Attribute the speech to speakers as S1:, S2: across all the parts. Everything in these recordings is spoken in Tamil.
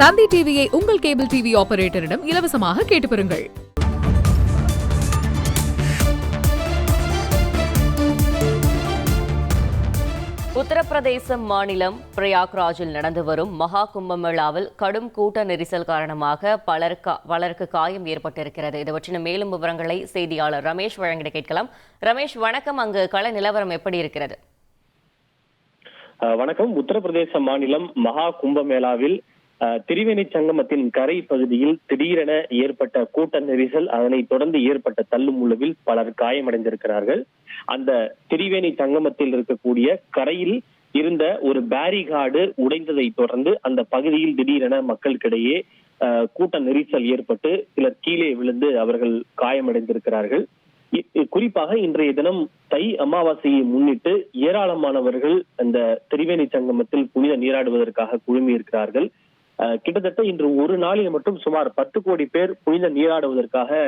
S1: தந்தி டிவியை உங்கள் கேபிள் டிவி ஆபரேட்டரிடம் இலவசமாக கேட்டு பெறுங்கள்.
S2: உத்தரப்பிரதேச மாநிலம் பிரயாக்ராஜில் நடந்து வரும் மகா கும்பமேளாவில் கடும் கூட்ட நெரிசல் காரணமாக பலருக்கு பலருக்கு காயம் ஏற்பட்டிருக்கிறது. இது பற்றின மேலும் விவரங்களை செய்தியாளர் ரமேஷ் வழங்கிட கேட்கலாம். ரமேஷ் வணக்கம். அங்கு கள நிலவரம் எப்படி இருக்கிறது?
S3: வணக்கம். உத்தரப்பிரதேச மாநிலம் மகா கும்பமேளாவில் திரிவேணி சங்கமத்தின் கரை பகுதியில் திடீரென ஏற்பட்ட கூட்ட நெரிசல் அதனைத் தொடர்ந்து ஏற்பட்ட தள்ளுமுள்ளுவில் பலர் காயமடைந்திருக்கிறார்கள். அந்த திரிவேணி சங்கமத்தில் இருக்கக்கூடிய கரையில் இருந்த ஒரு பேரிகார்டு உடைந்ததை தொடர்ந்து அந்த பகுதியில் திடீரென மக்களுக்கிடையே கூட்ட நெரிசல் ஏற்பட்டு சிலர் கீழே விழுந்து அவர்கள் காயமடைந்திருக்கிறார்கள். குறிப்பாக இன்றைய தினம் தை அமாவாசையை முன்னிட்டு ஏராளமானவர்கள் அந்த திரிவேணி சங்கமத்தில் புனித நீராடுவதற்காக குழுமி இருக்கிறார்கள் கிட்டத்தட்ட இன்று ஒரு நாளில் மட்டும் சுமார் பத்து கோடி பேர் புனித நீராடுவதற்காக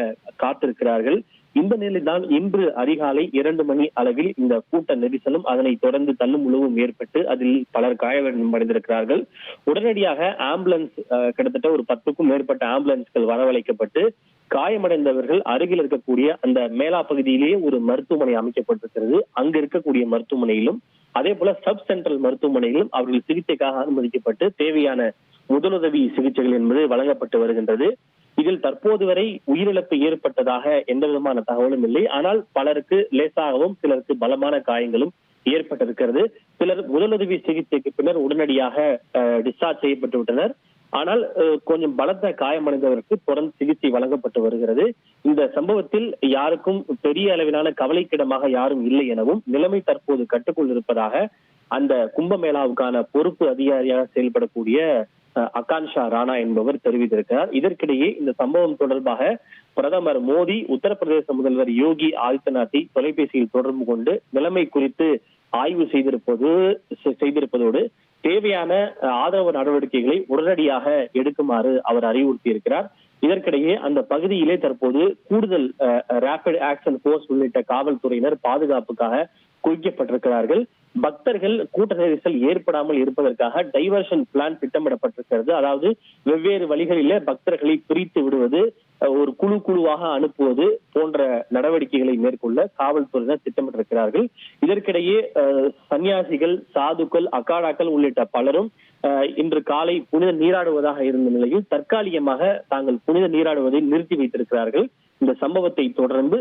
S3: காத்திருக்கிறார்கள். இந்த நிலைதான் இன்று அதிகாலை இரண்டு மணி அளவில் இந்த கூட்ட நெரிசலும் அதனை தொடர்ந்து தள்ளுமுழுவும் ஏற்பட்டு அதில் பலர் காயமடைந்திருக்கிறார்கள் உடனடியாக ஆம்புலன்ஸ் கிட்டத்தட்ட ஒரு பத்துக்கும் மேற்பட்ட ஆம்புலன்ஸ்கள் வரவழைக்கப்பட்டு காயமடைந்தவர்கள் அருகில் இருக்கக்கூடிய அந்த மேலா பகுதியிலேயே ஒரு மருத்துவமனை அமைக்கப்பட்டிருக்கிறது. அங்க இருக்கக்கூடிய மருத்துவமனையிலும் அதே போல சப் சென்ட்ரல் மருத்துவமனையிலும் அவர்கள் சிகிச்சைக்காக அனுமதிக்கப்பட்டு தேவையான முதலுதவி சிகிச்சைகள் என்பது வழங்கப்பட்டு வருகின்றது. இதில் தற்போது வரை உயிரிழப்பு ஏற்பட்டதாக எந்த விதமான தகவலும் இல்லை. ஆனால் பலருக்கு லேசாகவும் சிலருக்கு பலமான காயங்களும் ஏற்பட்டிருக்கிறது. சிலர் முதலுதவி சிகிச்சைக்கு பின்னர் உடனடியாக டிஸ்சார்ஜ் செய்யப்பட்டு விட்டனர். ஆனால் கொஞ்சம் பலத்த காயமடைந்தவருக்கு தொடர்ந்து சிகிச்சை வழங்கப்பட்டு வருகிறது. இந்த சம்பவத்தில் யாருக்கும் பெரிய அளவிலான கவலைக்கிடமாக யாரும் இல்லை எனவும் நிலைமை தற்போது கட்டுக்குள் இருப்பதாக அந்த கும்பமேளாவுக்கான பொறுப்பு அதிகாரியாக செயல்படக்கூடிய அகான்ஷா ராணா என்பவர் தெரிவித்திருக்கிறார். இதற்கிடையே இந்த சம்பவம் தொடர்பாக பிரதமர் மோடி உத்தரப்பிரதேச முதல்வர் யோகி ஆதித்யநாத்தை தொலைபேசியில் தொடர்பு கொண்டு நிலைமை குறித்து ஆய்வு செய்திருப்பது செய்திருப்பதோடு தேவையான ஆதரவு நடவடிக்கைகளை உடனடியாக எடுக்குமாறு அவர் அறிவுறுத்தி இருக்கிறார் இதற்கிடையே அந்த பகுதியிலே தற்போது கூடுதல் ரேபிட் ஆக்ஷன் போர்ஸ் உள்ளிட்ட காவல்துறையினர் பாதுகாப்புக்காக குவிக்கப்பட்டிருக்கிறார்கள். பக்தர்கள் கூட்ட நெரிசல் ஏற்படாமல் இருப்பதற்காக டைவர்ஷன் பிளான் திட்டமிடப்பட்டிருக்கிறது. அதாவது வெவ்வேறு வழிகளில பக்தர்களை பிரித்து விடுவது ஒரு குழு குழுவாக அனுப்புவது போன்ற நடவடிக்கைகளை மேற்கொள்ள காவல்துறையினர் திட்டமிட்டிருக்கிறார்கள். இதற்கிடையே சன்னியாசிகள் சாதுக்கள் அக்காடாக்கள் உள்ளிட்ட பலரும் அஹ், இன்று காலை புனித நீராடுவதாக இருந்த நிலையில் தற்காலிகமாக தாங்கள் புனித நீராடுவதை நிறுத்தி வைத்திருக்கிறார்கள். இந்த சம்பவத்தை தொடர்ந்து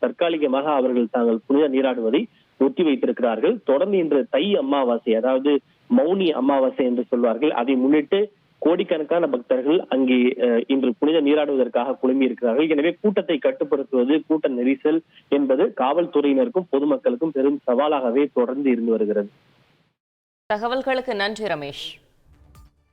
S3: தற்காலிகமாக அவர்கள் தாங்கள் புனித நீராடுவதை ஒத்தி வைத்திருக்கிறார்கள். தொடர்ந்து இன்று தை அமாவாசை அதாவது மௌனி அமாவாசை என்று சொல்வார்கள். அதை முன்னிட்டு கோடிக்கணக்கான பக்தர்கள் அங்கே அஹ், இன்று புனித நீராடுவதற்காக குழுமி இருக்கிறார்கள் எனவே கூட்டத்தை கட்டுப்படுத்துவது கூட்ட நெரிசல் என்பது காவல்துறையினருக்கும் பொதுமக்களுக்கும் பெரும் சவாலாகவே தொடர்ந்து இருந்து வருகிறது.
S2: தகவல்களுக்கு நன்றி ரமேஷ்.